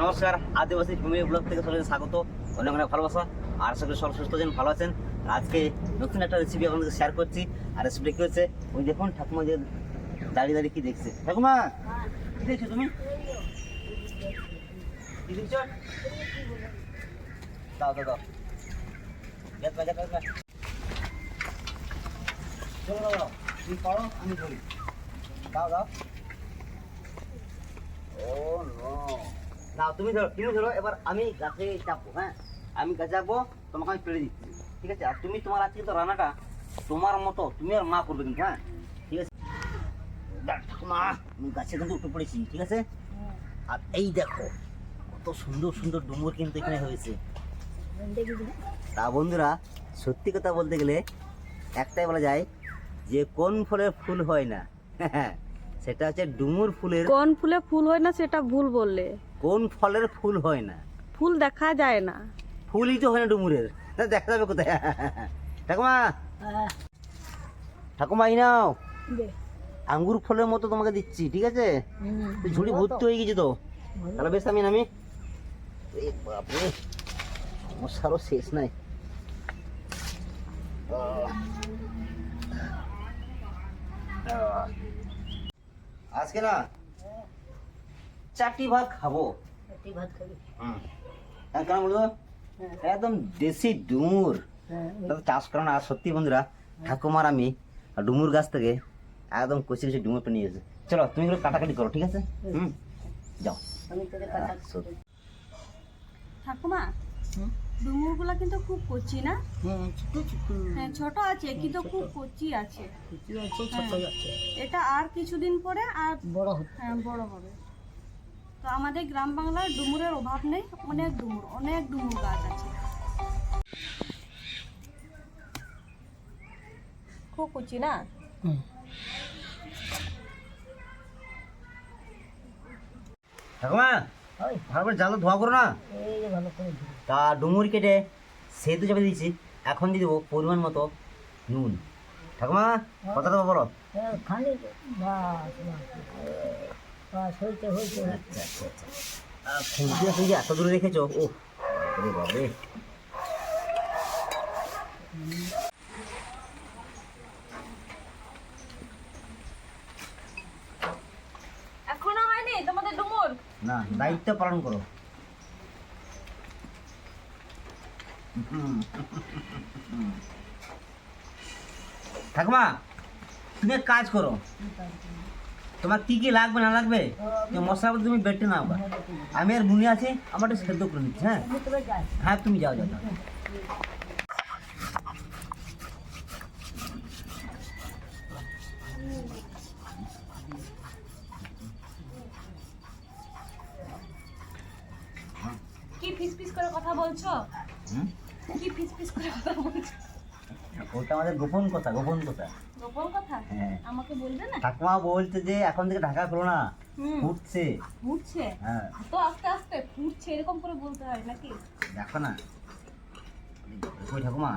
নমস্কার, আদিবাসী family blog থেকে সবাইকে স্বাগত। অনেক অনেক ভালোবাসা। আর করি সব সুস্থ আছেন, ভালো আছেন। আজকে নতুন একটা রেসিপি আপনাদের শেয়ার করছি। আর রেসিপিটা কী হচ্ছে? ওই দেখুন, ঠাকুমা যে দাঁড়িয়ে দাঁড়িয়ে কি দেখছে। ঠাকুমা, কি দেখছ তুমি? কি দেখছ? দাও দাও দাও। দাও তুমি আমি ধরি। দাও দাও। ও না তুমি ধরো তুমি ধরো, এবার আমি গাছে চাপবো হ্যাঁ? আমি গাছে তোমাকে আমি পেড়ে দিচ্ছি, ঠিক আছে? আর তুমি তোমার আজকে তো রান্নাটা তোমার মতো, তুমি আর মা করবে কিন্তু হ্যাঁ? ঠিক আছে? ঠাকুমা, আমি গাছে কিন্তু উঠে পড়েছি, ঠিক আছে? আর এই দেখো, কত সুন্দর সুন্দর ডুমুর কিন্তু এখানে হয়েছে। তা বন্ধুরা, সত্যি কথা বলতে গেলে একটাই বলা যায় যে কোন ফলের ফুল হয় না সেটা হচ্ছে ডুমুর ফুলের কোন ফুলে ফুল হয় না সেটা ভুল বললে। কোন ফলের ফুল হয় না? ফুল দেখা যায় না। ফুলই তো হয় না ডুমুরের। দেখা যাবে কোথায়? ঠাকুমা! ঠাকুমা এই নাও। আঙ্গুর ফলের মতো তোমাকে দিচ্ছি ঠিক আছে? ঝুড়ি ভর্তি হয়ে গেছে তো। তাহলে বেশ আমি নামি। বাপরে সমস্যারও শেষ নাই। আজকে না চারটি ভাত খাব। হুম। হ্যাঁ, কেন বলতো একদম দেশি ডুমুর। চাষ করো না আর সত্যি বন্ধুরা ঠাকুমার আমি ডুমুর গাছ থেকে একদম কচি কচি ডুমুর পেয়ে নিয়েছে। চলো তুমি এগুলো কাটাকাটি করো ঠিক আছে? হুম। যাও। হ্যাঁ, ঠাকুমা ডুমুরগুলা কিন্তু খুব কচি না? হ্যাঁ ছোট আছে কিন্তু খুব কচি আছে। হ্যাঁ। এটা আর কিছুদিন পরে আর বড় হ্যাঁ বড় হবে। তো আমাদের গ্রাম বাংলার ডুমুরের অভাব নেই অনেক ডুমুর অনেক ডুমুর গাছ আছে। খুব কচি না? ঠাকুমা ভালো করে জালো ধোয়া করো না। এই যে ভালো করে ধুই। তা ডুমুর কেটে সেতু চাপে দিয়েছি এখন দিয়ে দেবো পরিমাণ মতো নুন। ঠাকুমা কথা তো বলো। হ্যাঁ, আচ্ছা আচ্ছা আচ্ছা খুঁজে এত দূরে রেখেছো ও রে বাবরে এখনও হয়নি? তোমাদের ডুমুর? না দায়িত্ব পালন করো। ঠাকুমা তুমি এক কাজ করো। তোমার কি কি লাগবে না লাগবে? মশলা তুমি বেটে নাও। আমি আর বুনি আছি আমার একটু সেদ্ধ করে নিচ্ছি হ্যাঁ? হ্যাঁ তুমি যাও যাও যাও। কি ফিস ফিস করে কথা বলছো? কি ফিস ফিস করে কথা বলছো? ওটা আমাদের গোপন কথা গোপন কথা। গোপন কথা? হ্যাঁ। আমাকে বলবে না? ঠাকুমা বলছে যে এখন থেকে ঢাকা খোলো না ফুটছে। ফুটছে? হ্যাঁ। তো আস্তে আস্তে ফুটছে এরকম করে বলতে হয় নাকি? দেখো না। কই ঠাকুমা।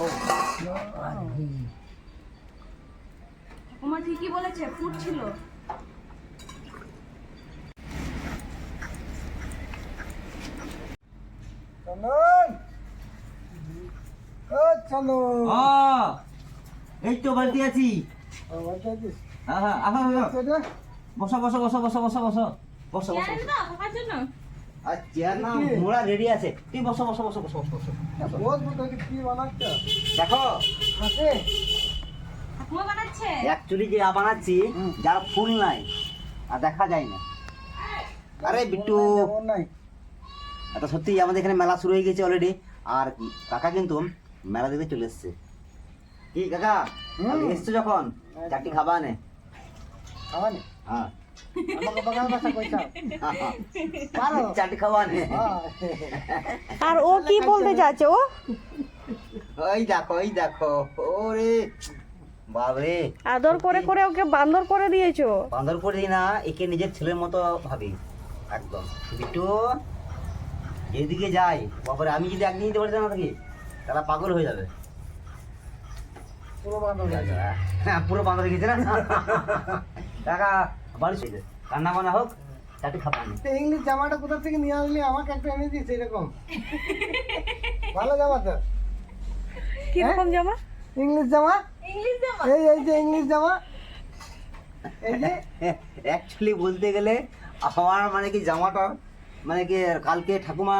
ও। ঠাকুমা ঠিকই বলেছে ফুটছিল চন্দন চন্দন এই তো বাড়িতে আছি? হ্যাঁ হ্যাঁ তো বসো বসো বসো বসো বসো বসো। বসো বসো মোড়া রেডি আছে। তুমি বসো বসো বসো বসো বসো বসো। বস বলতে কি কি দেখো। অ্যাকচুয়ালি যে বানাচ্ছি যার ফুল নাই আর দেখা যায় না। আরে বিট্টু। নাই। এটা সত্যি আমাদের এখানে মেলা শুরু হয়ে গেছে অলরেডি আর কাকা কিন্তু মেলা দিতে চলে এসছে। কি কাকা। কালকে এসছো যখন? চারটি খাবা নে হ্যাঁ। খাবা নে হ্যাঁ। আর ও কি বলতে যাচ্ছে ও? ওই দেখো ওই দেখো। ওরে। বাবরে আদর করে করে ওকে বান্দর করে দিয়েছ? বান্দর করে দিই না একে নিজের ছেলের মতো ভাবি। একদম। বিট্টু যেদিকে যাই। বাবারে আমি যদি একদিন দিতে পারতাম না থাকি তারা পাগল হয়ে যাবে। পুরো বান্ধব হ্যাঁ পুরো বান্দর গেছে না? কাকা বাড়ি চলে রান্না বান্না হোক খাবার ইংলিশ জামাটা কোথা থেকে নিয়ে আসলি? আমাকে একটা এনে দিস এরকম। ভালো জামা তো। কীরকম জামা? ইংলিশ জামা? ইংলিশ জামা। এই এই যে ইংলিশ জামা। এই যে। অ্যাকচুয়ালি বলতে গেলে আমার মানে কি জামাটা মানে কি কালকে ঠাকুমা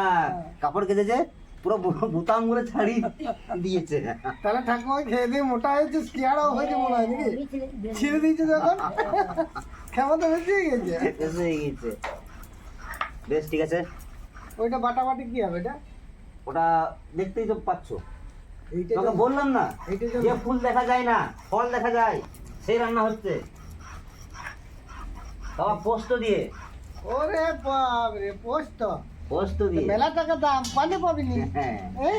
কাপড় কেটেছে পুরো বুতাম করে ছাড়ি দিয়েছে। তাহলে ঠাকুমা খেয়ে দিয়ে মোটা হয়েছে স্কিয়ারও হয়েছে মনে হয় নাকি? ছিঁড়ে দিয়েছে যখন? ক্ষমতা বেশি হয়ে গেছে। এসে হয়ে গেছে। বেশ ঠিক আছে। ওইটা বাটাবাটি কি হবে এটা? ওটা দেখতেই তো পাচ্ছ। এইটা তোমাকে তো- বললাম না যে ফুল দেখা যায় না ফল দেখা যায় সেই রান্না হচ্ছে। বাবা পোস্ত দিয়ে। ওরে বাপরে পোস্ত। পোস্ত দিয়ে। মেলা টাকা দাম পানি হ্যাঁ। এই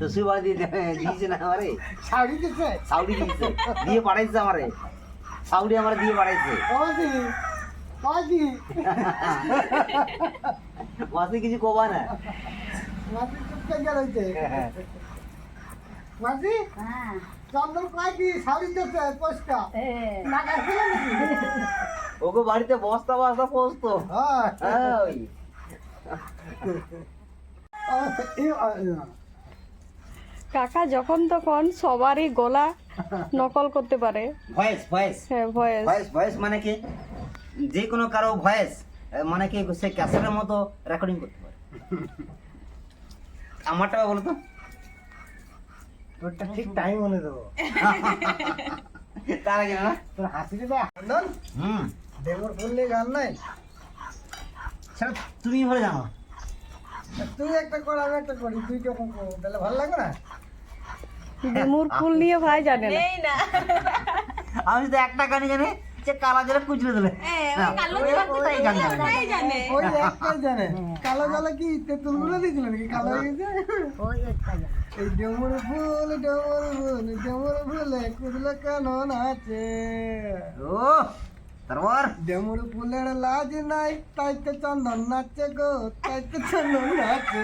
শ্বশুর দিয়ে দিয়েছে না আমারে? শাড়ি দিছে? সাউডি দিয়েছে। দিয়ে পাঠাইছে আমারে। সাউডি আমার দিয়ে পাঠাইছে। ওদি কাজি মাসি কিছু কবা না। মাসি চুপকে গেল হইছে মাসি? চন্দন দিছে পোস্ত না ওকে বাড়িতে বস্তা বস্তা পোস্ত হ্যাঁ। কাকা যখন তখন সবারই গলা নকল করতে পারে। Voice voice. হ্যাঁ ভয়েস। ভয়েস ভয়েস মানে কি? যে কোনো কারও ভয়েস মানে কি সে ক্যাসেটের মতো রেকর্ডিং করতে পারে। আমারটা বলো তো। তোরটা ঠিক টাইম মনে দেবো। তার আগে না। তোর হাসি দিবে হুম ডেমোর ফুললে গান নাই? সেটা তুমি ভালো জানো তুই একটা কর আমি একটা করি তুই যখন করব তাহলে ভালো লাগবে না? ডেমুর ফুল নিয়ে ভাই জানে না। আমি তো একটা গান জানি যে কালা জলে কুচলে দিলে জানি না। ওই কালো কালো কি তেঁতুলগুলো দিয়েছিল নাকি? কালো হয়ে গেছে? এই ডেমুর ফুল ডেমুর ফুল ডেমুর ফুলে কুদলে কেন নাচে? ও তারপর? ডেমুর ফুলের লাজ নাই তাই তো চন্দন নাচে গো তাই তো চন্দন নাচে।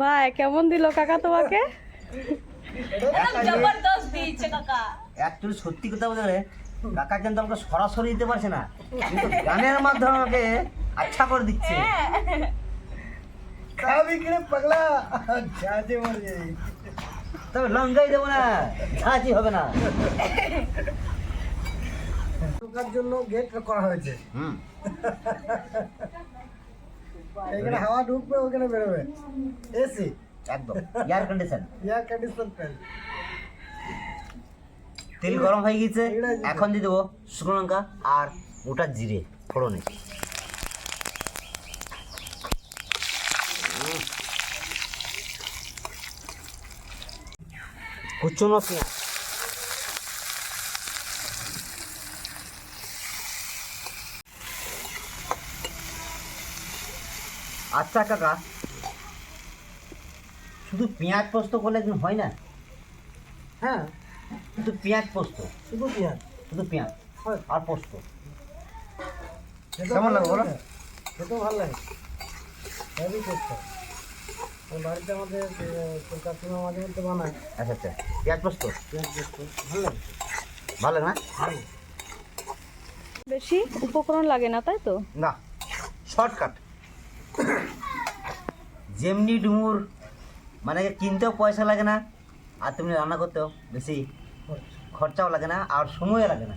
ভাই কেমন দিল কাকা তোমাকে? অ্যাকচুয়ালি সত্যি কথা বলতে গেলে কাকা কিন্তু আমাকে সরাসরি দিতে পারছে না কিন্তু গানের মাধ্যমে আমাকে আচ্ছা করে দিচ্ছে। খাবি কিরে পাগলা? ঝাঁঝে মরে যাই তবে লঙ্কাই দেবো না ঝাঁচি হবে না। ঢোকার জন্য গেট করা হয়েছে। হুম। এখানে হাওয়া ঢুকবে ওখানে বেরোবে। এসি একদম। Air condition air condition fan তেল গরম হয়ে গেছে এখন দিয়ে দেবো শুকনো লঙ্কা আর ওটা জিরে ফোড়নে। কুচনো পেঁয়াজ আচ্ছা কাকা শুধু পেঁয়াজ পোস্ত করলে একদিন হয় না? হ্যাঁ শুধু পেঁয়াজ পোস্ত। শুধু পেঁয়াজ। শুধু পেঁয়াজ আর পোস্ত। কেমন লাগে বলো? খেতেও ভালো লাগে। হেভি ওই বাড়িতে আমাদের কাকিমা মাঝে মধ্যে বানায়। আচ্ছা আচ্ছা। পেঁয়াজ পোস্ত? পেঁয়াজ ভালো লাগে। ভালো না? বেশি উপকরণ লাগে না তাই তো? না শর্টকাট। যেমনি ডুমুর মানে কিনতেও পয়সা লাগে না আর তুমি রান্না করতেও বেশি খরচাও লাগে না আর সময়ও লাগে না।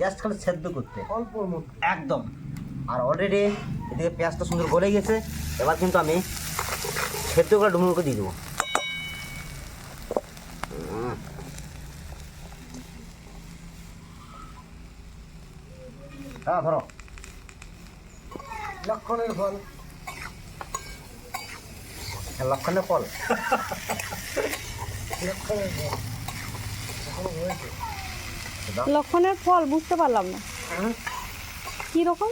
জাস্ট খালি সেদ্ধ করতে। অল্পর মধ্যে। একদম। আর অলরেডি এদিকে পেঁয়াজটা সুন্দর গলে গেছে। এবার কিন্তু আমি সেদ্ধ করে ডুমুরকে দিয়ে দেবো। হ্যাঁ ধরো। লক্ষণের ফল। হ্যাঁ, লক্ষণের ফল। লক্ষণের ফল। লক্ষণের ফল বুঝতে পারলাম না। কি রকম?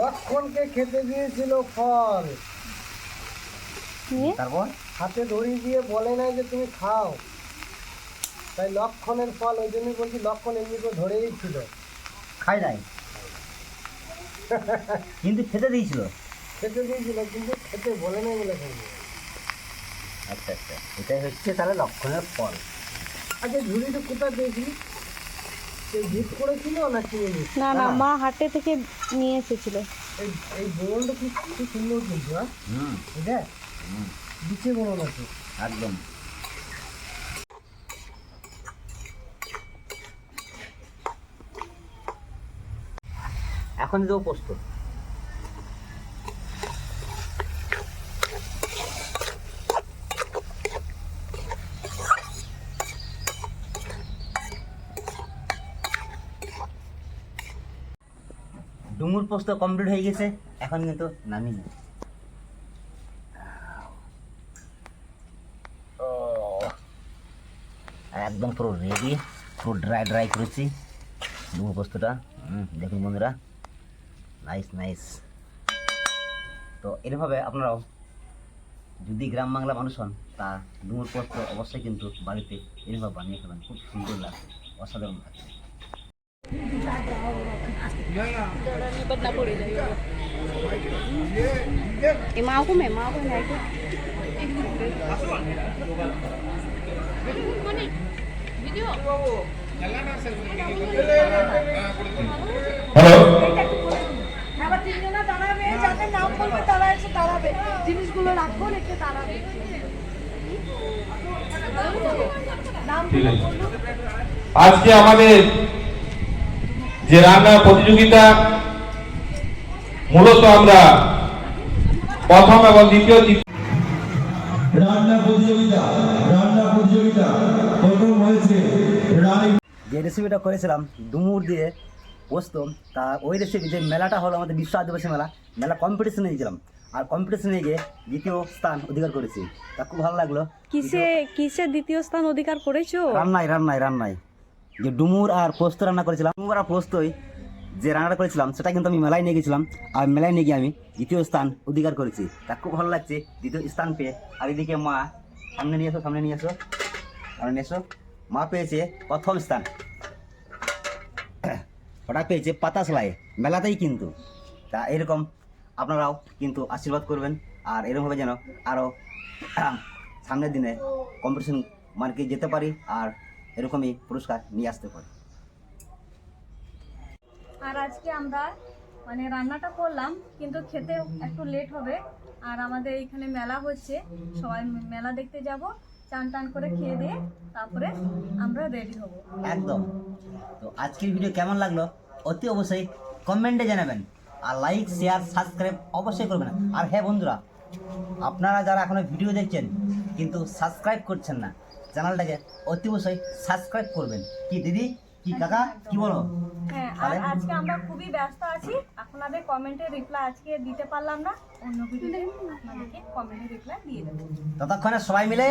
লক্ষণকে খেতে দিয়েছিল ফল। নিয়ে তারপর হাতে দড়ি দিয়ে বলে নাই যে তুমি খাও। তাই লক্ষণের ফল ওই জন্যই বলছি লক্ষণ এমনি করে ধরেই ছিল। খাই নাই? কিন্তু খেতে দিয়েছিল? খেতে দিয়েছিল কিন্তু খেতে বলে নাই বলে খাইনি আচ্ছা আচ্ছা। এটাই হচ্ছে তাহলে লক্ষণের ফল। আগে ঝুড়িটা কোথায় পেয়েছিলি? করেছিল না না না মা হাটে থেকে নিয়ে এসেছিল। এই এই বোনটা খুব সুন্দর কিন্তু হ্যাঁ? হুম। এটা বিচে বড় আছে। একদম। এখন দেবো পোস্ত। ডুমুর পোস্ত কমপ্লিট হয়ে গেছে এখন কিন্তু নামিয়ে নেব। ও একদম পুরো রেডি পুরো ড্রাই ড্রাই করেছি ডুমুর পোস্তটা হুম, দেখুন বন্ধুরা নাইস নাইস তো এরভাবে আপনারাও যদি গ্রাম বাংলা মানুষ হন তা ডুমুর পোস্ত অবশ্যই কিন্তু বাড়িতে এরভাবে বানিয়ে খাবেন খুব সুন্দর লাগছে অসাধারণ লাগছে माँ को मैं माँ को नहीं को হ্যালো জিনিসগুলো দাঁড়াবে। আজকে আমাদের যে রান্নার প্রতিযোগিতা মূলত আমরা প্রথম এবং দ্বিতীয় রেসিপিটা করেছিলাম ডুমুর দিয়ে পোস্ত। তা ওই রেসিপি যে মেলাটা হলো আমাদের বিশ্ব আদিবাসী মেলা মেলা কম্পিটিশনে গিয়েছিলাম। আর কম্পিটিশনে গিয়ে দ্বিতীয় স্থান অধিকার করেছি। তা খুব ভালো লাগল। কিসে কিসে দ্বিতীয় স্থান অধিকার করেছ? রান্নায় রান্নায় রান্নায়। যে ডুমুর আর পোস্ত রান্না করেছিলাম। ডুমুর আর পোস্তই যে রান্নাটা করেছিলাম সেটা কিন্তু আমি মেলায় নিয়ে গেছিলাম। আর মেলায় নিয়ে গিয়ে আমি দ্বিতীয় স্থান অধিকার করেছি। তা খুব ভালো লাগছে দ্বিতীয় স্থান পেয়ে। আর এদিকে মা সামনে নিয়ে এসো সামনে নিয়ে এসো। সামনে নিয়ে এসো। মা পেয়েছে প্রথম স্থান। ওটা পেয়েছে পাতা সেলাই মেলাতেই কিন্তু। তা এরকম আপনারাও কিন্তু আশীর্বাদ করবেন আর এরকমভাবে যেন আরও সামনের দিনে কম্পিটিশন মার্কে যেতে পারি আর এরকমই পুরস্কার নিয়ে আসতে পারি। আর আজকে আমরা মানে রান্নাটা করলাম কিন্তু খেতে একটু লেট হবে। আর আমাদের এইখানে মেলা হচ্ছে সবাই মেলা দেখতে যাব চান টান করে খেয়ে দিয়ে তারপরে আমরা রেডি হব। একদম। তো আজকের ভিডিও কেমন লাগল? অতি অবশ্যই কমেন্টে জানাবেন। আর লাইক শেয়ার সাবস্ক্রাইব অবশ্যই করবেন। আর হ্যাঁ বন্ধুরা আপনারা যারা এখনও ভিডিও দেখছেন কিন্তু সাবস্ক্রাইব করছেন না চ্যানেলটাকে অতি অবশ্যই সাবস্ক্রাইব করবেন। কি দিদি? কি কাকা? কি বলো? হ্যাঁ আর আজকে আমরা খুবই ব্যস্ত আছি। আপনাদের কমেন্টের রিপ্লাই আজকে দিতে পারলাম না। অন্য ভিডিওতে আপনাদেরকে কমেন্টের রিপ্লাই দিয়ে দেবো। ততক্ষণে সবাই মিলে